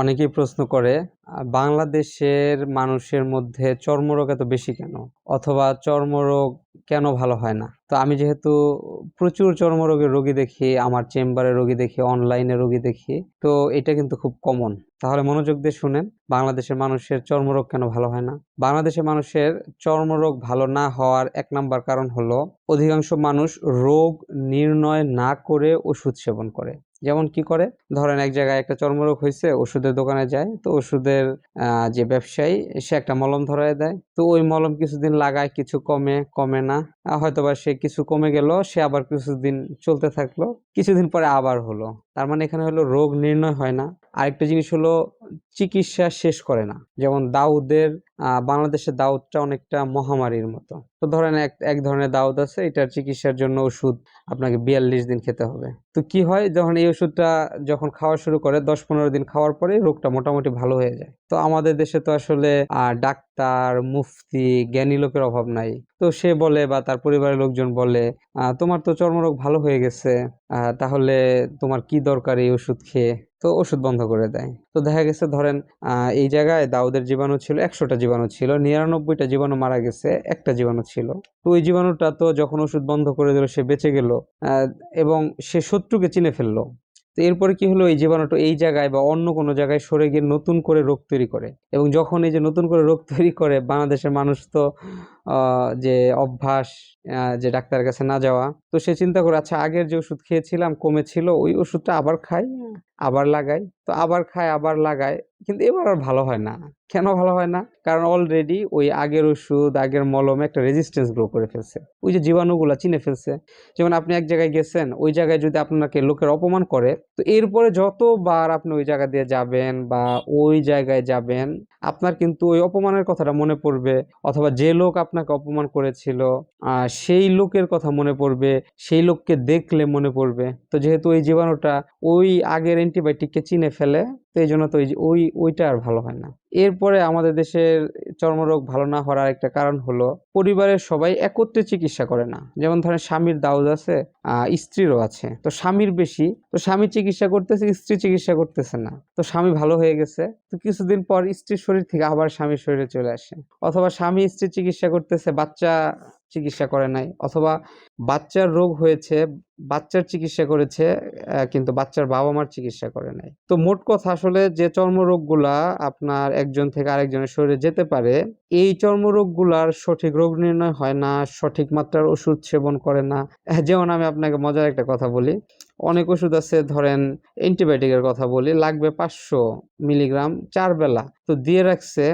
অনেকেই প্রশ্ন করে বাংলাদেশের মানুষের মধ্যে চর্মরোগ এত বেশি কেন? অথবা চর্মরোগ কেন ভালো হয় না? তো আমি যেহেতু প্রচুর চর্মরোগের রোগী দেখি, আমার চেম্বারে রোগী দেখি, অনলাইনে রোগী দেখি, তো এটা কিন্তু খুব কমন তাহলে মনোযোগ দিয়ে শুনেন, বাংলাদেশের মানুষের চর্মরোগ কেন ভালো হয় না? বাংলাদেশের মানুষের চর্মরোগ ভালো না হওয়ার এক নাম্বার কারণ হলো, অধিকাংশ মানুষ রোগ নির্ণয় না করে ওষুধ সেবন করে। যেমন কি করে? ধরেন এক জায়গায় একটা চর্মরোগ হয়েছে ওষুধের দোকানে যায়, তো ওষুধের যে ব্যবসায়ী, সে একটা মলম ধরায় দেয়। তো ওই মলম কিছুদিন লাগায়, কিছু কমে কমে না। হয়তোবা সে কিছু কমে গেল, সে আবার কিছুদিন চলতে থাকল। কিছুদিন পরে আবার হলো। তার মানে এখানে হলো রোগ নির্ণয় হয় না। আরেকটা জিনিস হলো চিকিৎসা শেষ করে না। যেমন দাউদের বাংলাদেশের দাউদটা অনেকটা মহামারীর মতো। তো ধরেন এক এক ধরনের দাউদ আছে, এটার চিকিৎসার জন্য ওষুধ আপনাকে বিয়াল্লিশ দিন খেতে হবে। তো কি হয়? যখন এই ওষুধটা যখন খাওয়া শুরু করে দশ পনেরো দিন খাওয়ার পরে রোগটা মোটামুটি ভালো হয়ে যায়। তো আমাদের দেশে তো আসলে ডাক্তার, মুফতি, জ্ঞানী লোকের অভাব নাই। তো সে বলে বা তার পরিবারের লোকজন বলে তোমার তো চর্মরোগ ভালো হয়ে গেছে তাহলে তোমার কি দরকার এই ওষুধ খেয়ে? তো ওষুধ বন্ধ করে দেয়। তো দেখা গেছে, ধরেন এই জায়গায় দাউদের জীবাণু ছিল, একশোটা জীবাণু ছিল, নিরানব্বইটা জীবাণু মারা গেছে, একটা জীবাণু ছিল। তো ওই জীবাণুটা তো যখন ওষুধ বন্ধ করে দিল, সে বেঁচে গেল এবং সে শত্রুকে চিনে ফেলল। তো এরপরে কি হলো? এই জীবাণুটা এই জায়গায় বা অন্য কোনো জায়গায় সরে গিয়ে নতুন করে রোগ তৈরি করে। এবং যখন এই যে নতুন করে রোগ তৈরি করে বাংলাদেশের মানুষ তো আহ, যে অভ্যাস যে ডাক্তারের কাছে না যাওয়া তো সে চিন্তা করে আচ্ছা আগের যে ওষুধ খেয়েছিলাম কমেছিল ওই ওষুধটা আবার খাই আবার লাগাই। তো আবার খায় আবার লাগায় কিন্তু এবার আর ভালো হয় না। কেন ভালো হয় না? কারণ অলরেডি ওই আগের ওষুধ, আগের মলমে একটা রেজিস্ট্যান্স গ্রো করে ফেলছে। ওই যে জীবাণুগুলা চিনে ফেলছে। যেমন আপনি এক জায়গায় গেছেন, ওই জায়গায় যদি আপনাকে লোকের অপমান করে, তো এরপরে যতবার আপনি ওই জায়গা দিয়ে যাবেন বা ওই জায়গায় যাবেন, আপনার কিন্তু ওই অপমানের কথাটা মনে পড়বে। অথবা যে লোক আপনাকে অপমান করেছিল সেই লোকের কথা মনে পড়বে, সেই লোককে দেখলে মনে পড়বে। তো যেহেতু ওই জীবাণুটা ওই আগের অ্যান্টিবায়োটিককে চিনে ফেলে, তো এই জন্য তো ওই, ওইটা আর ভালো হয় না। এরপরে আমাদের দেশের চর্মরোগ ভালো না হওয়ার একটা কারণ হলো, পরিবারের সবাই একত্রে চিকিৎসা করে না। যেমন ধরেন স্বামীর দাউদ আছে স্ত্রীরও আছে। তো স্বামীর বেশি, তো স্বামী চিকিৎসা করতেছে, স্ত্রী চিকিৎসা করতেছে না। তো স্বামী ভালো হয়ে গেছে, তো কিছুদিন পর স্ত্রীর শরীর থেকে আবার স্বামীর শরীরে চলে আসে। অথবা স্বামী স্ত্রী চিকিৎসা করতেছে, বাচ্চা চিকিৎসা করে নাই। অথবা বাচ্চার রোগ হয়েছে, বাচ্চার চিকিৎসা করেছে কিন্তু বাচ্চার বাবা মার চিকিৎসা করে নাই। তো মোট কথা আসলে যে চর্মরোগগুলা আপনার একজন থেকে আরেকজনের শরীরে যেতে পারে, এই চর্মরোগগুলার সঠিক রোগ নির্ণয় হয় না, সঠিক মাত্রার ওষুধ সেবন করে না। যেমন আমি আপনাকে মজার একটা কথা বলি। অনেক ওষুধ আছে, ধরেন অ্যান্টিবায়োটিকের কথা বলি, লাগবে পাঁচশো মিলিগ্রাম চার বেলা। তো দিয়ে রাখছে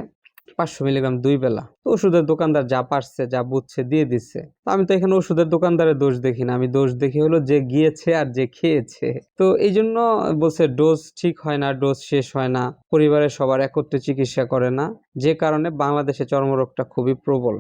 পাঁচশো মিলিগ্রাম দুই বেলা। তো ওষুধের দোকানদার যা পারছে, যা বুঝছে দিয়ে দিচ্ছে। তো আমি তো এখানে ওষুধের দোকানদারের দোষ দেখি না। আমি দোষ দেখি হলো যে গিয়েছে আর যে খেয়েছে। তো এই জন্য বলছে ডোজ ঠিক হয় না, ডোজ শেষ হয় না। পরিবারের সবার একত্রে চিকিৎসা করে না। যে কারণে বাংলাদেশে চর্মরোগটা খুবই প্রবল।